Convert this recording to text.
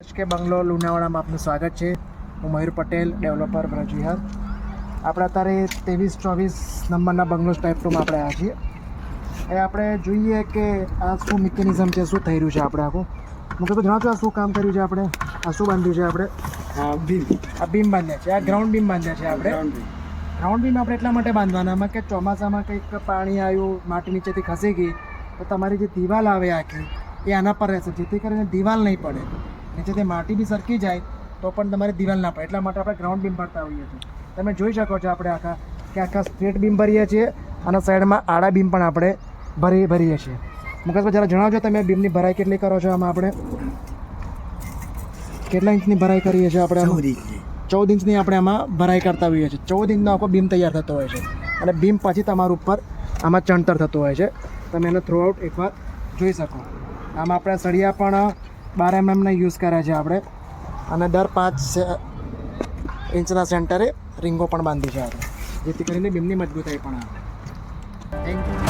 કે બંગલો લુણાવાડામાં આપનું સ્વાગત છે. હું મયુર પટેલ ડેવલપર બ્રજવિહાર. આપણે અત્યારે ત્રેવીસ ચોવીસ નંબરના બંગલો ટાઈપ રૂમ આપણે આવ્યા છીએ. એ આપણે જોઈએ કે આ શું મિકેનિઝમ છે શું થઈ રહ્યું છે આપણે આખું. હું તો છું આ શું કામ કર્યું છે આપણે? આ શું બાંધ્યું છે આપણે? બીમ. આ બીમ બાંધ્યા છે આ ગ્રાઉન્ડ બીમ બાંધ્યા છે આપણે. Ground beam. આપણે એટલા માટે બાંધવાનામાં કે ચોમાસામાં કંઈક પાણી આવ્યું માટી નીચેથી ખસી ગઈ તો તમારી જે દિવાલ આવે આખી એ આના પર રહેશે જેથી કરીને દિવાલ નહીં પડે. નીચેથી માટી બી સરકી જાય તો પણ તમારી દિવાલ ના પડે. એટલા માટે આપણે ગ્રાઉન્ડ બીમ ભરતા હોઈએ છીએ. તમે જોઈ શકો છો આપણે આખા કે આખા સ્ટ્રેટ બીમ ભરીએ છીએ અને સાઈડમાં આડા બીમ પણ આપણે ભરી ભરીએ છીએ. મુકેશભાઈ જરા જણાવજો તમે બીમની ભરાઈ કેટલી કરો છો આમાં આપણે? કેટલા ઇંચની ભરાઈ કરીએ છીએ આપણે? ચૌદ ઇંચની. આપણે આમાં ભરાઈ કરતા હોઈએ છીએ. ચૌદ ઇંચનો આખો બીમ તૈયાર થતો હોય છે. અને બીમ પછી તમારું ઉપર આમાં ચણતર થતું હોય છે. તમે એને થ્રુઆઉટ એકવાર જોઈ શકો. આમાં આપણે સળિયા પણ બાર એમએમના યુઝ કર્યા છે આપણે. અને દર પાંચ ઇંચના સેન્ટરે રિંગો પણ બાંધી છે આપણે. જેથી કરીને બીમની મજબૂતાઈ પણ આવે. Thank you